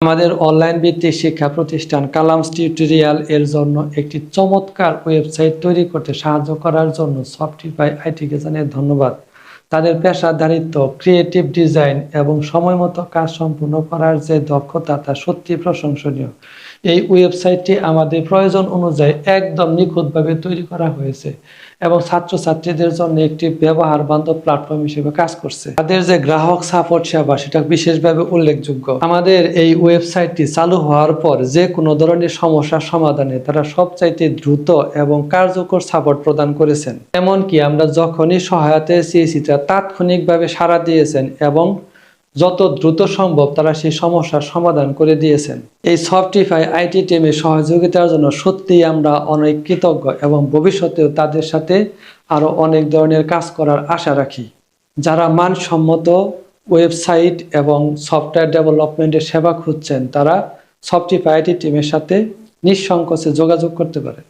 আমাদের অনলাইন ভিত্তিক শিক্ষা প্রতিষ্ঠান কালামস টিউটোরিয়াল এর জন্য একটি চমৎকার ওয়েবসাইট তৈরি করতে সাহায্য করার জন্য সফটিফাই আইটি ধন্যবাদ। তাদের পেশাদারিত্ব ক্রিয়েটিভ ডিজাইন এবং সময় মতো কাজ সম্পূর্ণ করার যে দক্ষতা, তা সত্যি প্রশংসনীয়। এই ওয়েবসাইটটি আমাদের প্রয়োজন অনুযায়ী একদম নিখুঁতভাবে তৈরি করা হয়েছে এবং ছাত্রছাত্রীদের জন্য একটি ব্যবহার বান্ধব প্ল্যাটফর্ম হিসেবে কাজ করছে। তাদের যে গ্রাহক সাপোর্ট সেবা, সেটা বিশেষভাবে উল্লেখযোগ্য। আমাদের এই ওয়েবসাইটটি চালু হওয়ার পর যে কোনো ধরনের সমস্যার সমাধানে তারা সবচাইতে দ্রুত এবং কার্যকর সাপোর্ট প্রদান করেছেন। এমনকি আমরা যখনই সহায়তা চেয়েছি তারা তাৎক্ষণিকভাবে সাড়া দিয়েছেন এবং যত দ্রুত সম্ভব তারা সেই সমস্যার সমাধান করে দিয়েছেন। এই সফটিফাই আইটি টিমের সহযোগিতার জন্য সত্যিই আমরা অনেক কৃতজ্ঞ এবং ভবিষ্যতেও তাদের সাথে আরও অনেক ধরনের কাজ করার আশা রাখি। যারা মানসম্মত ওয়েবসাইট এবং সফটওয়্যার ডেভেলপমেন্টের সেবা খুঁজছেন, তারা সফটিফাই আইটি টিমের সাথে নিঃসংকোচে যোগাযোগ করতে পারে